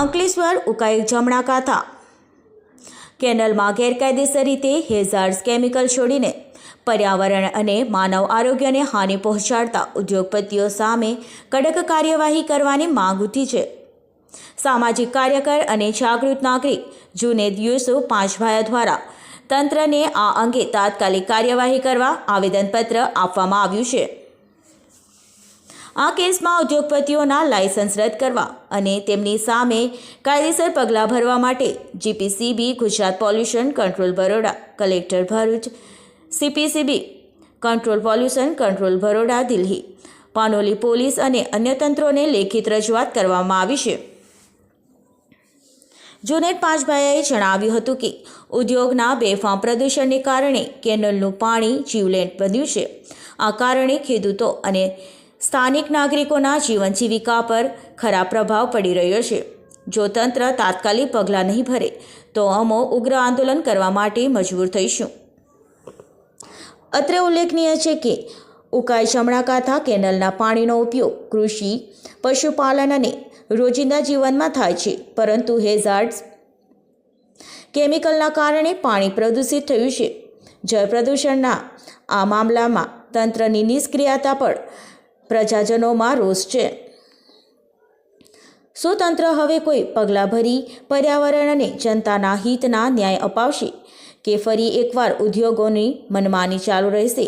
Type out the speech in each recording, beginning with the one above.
અંકલેશ્વર ઉકાઈ જમણા કાંઠા કેનલમાં ગેરકાયદેસર રીતે હેઝાર્સ કેમિકલ છોડીને પર્યાવરણ અને માનવ આરોગ્યને હાનિ પહોંચાડતા ઉદ્યોગપતિઓ સામે કડક કાર્યવાહી કરવાની માંગ ઉઠી છે. સામાજિક કાર્યકર અને જાગૃત નાગરિક જુનેદ યુસુફ પાંચભાયા દ્વારા તંત્રને આ અંગે તાત્કાલિક કાર્યવાહી કરવા આવેદનપત્ર આપવામાં આવ્યું છે. આ કેસમાં ઉદ્યોગપતિઓના લાયસન્સ રદ કરવા અને તેમની સામે કાયદેસર પગલાં ભરવા માટે GPCB, Gujarat pollution control Baroda, collector Bharuch, CPCB, control pollution control Baroda, Delhi. Panoli police અને અન્ય તંત્રોને લેખિત રજૂઆત કરવામાં આવી છે. જુનેદ પાંચભાઈએ જણાવ્યું હતું કે, ઉદ્યોગના બેફામ પ્રદૂષણને કારણે કેનલનું પાણી જીવલેણ બન્યું છે. આ કારણે ખેડૂતો અને સ્થાનિક નાગરિકોના જીવન જીવિકા પર ખરાબ પ્રભાવ પડી રહ્યો છે. જો તંત્ર તાત્કાલિક પગલાં નહીં ભરે, તો અમો ઉગ્ર આંદોલન કરવા માટે મજબૂર થઈશું. અત્રે ઉલ્લેખનીય છે કે, ઉકાઈ ચમડાકાંઠા કેનલના પાણીનો ઉપયોગ કૃષિ, પશુપાલન અને રોજિંદા જીવનમાં થાય છે, પરંતુ હેઝાર્ડ્સ કેમિકલના કારણે પાણી પ્રદૂષિત થયું છે. જળ પ્રદૂષણના આ મામલામાં તંત્રની નિષ્ક્રિયતા પર પ્રજાજનોમાં રોષ છે. શું તંત્ર હવે કોઈ પગલાં ભરી, પર્યાવરણ અને જનતાના હિતના ન્યાય અપાવશે કે ફરી એકવાર ઉદ્યોગોની મનમાની ચાલુ રહેશે?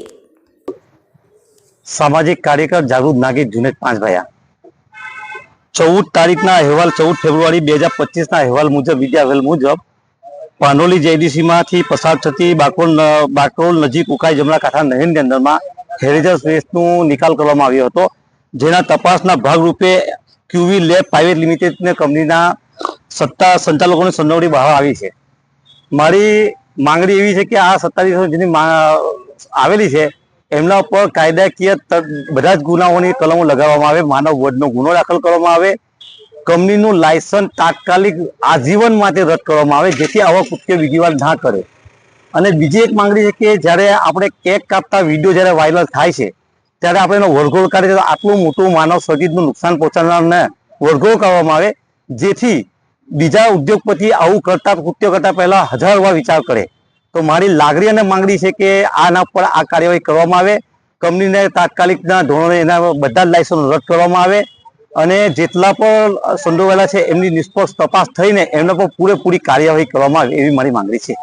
સામાજિક કાર્યકર જાગૃત નાગરિક જુનેદ પાંચભાયા. ચૌદ તારીખના અહેવાલ ચૌદ ફેબ્રુઆરી બે હજાર પચીસના અહેવાલ મુજબ, વિદ્યા અહેવાલ મુજબ, પાનોલી જેડીસીમાંથી પસાર થતી બાકરોલ બાકરોલ નજીક ઉકાઈ જમણા કાંઠા નહેરની અંદરમાં હેરિટેજ વેસ્ટનું નિકાલ કરવામાં આવ્યો હતો, જેના તપાસના ભાગરૂપે ક્યુવી લેબ પ્રાઇવેટ લિમિટેડને કંપનીના સત્તા સંચાલકોની સંડોવણી બહાર આવી છે. મારી માંગણી એવી છે કે આ સત્તાધીશો જેની આવેલી છે, એમના ઉપર કાયદાકીય બધા જ ગુનાઓની કલમો લગાવવામાં આવે, માનવ વધનો ગુનો દાખલ કરવામાં આવે, કંપનીનું લાયસન્સ તાત્કાલિક આજીવન માટે રદ કરવામાં આવે, જેથી આવા કૃત્ય બીજી ના કરે. અને બીજી એક માંગણી છે કે જ્યારે આપણે કેક કાપતા વીડિયો જ્યારે વાયરલ થાય છે, ત્યારે આપણે એનો વરઘોળ કાઢીએ તો આટલું મોટું માનવ શરીરનું નુકસાન પહોંચાડનારને વરઘોળ કરવામાં આવે, જેથી બીજા ઉદ્યોગપતિ આવું કરતા, કૃત્ય કરતા પહેલા હજાર વાર વિચાર કરે. તો મારી લાગણી અને માંગણી છે કે આના પર આ કાર્યવાહી કરવામાં આવે. કંપનીને તાત્કાલિકના ધોરણે એના બધા જ લાયસન્સ રદ કરવામાં આવે અને જેટલા પણ સંડોવાયેલા છે, એમની નિષ્પક્ષ તપાસ થઈને એમના પર પૂરેપૂરી કાર્યવાહી કરવામાં આવે એવી મારી માંગણી છે.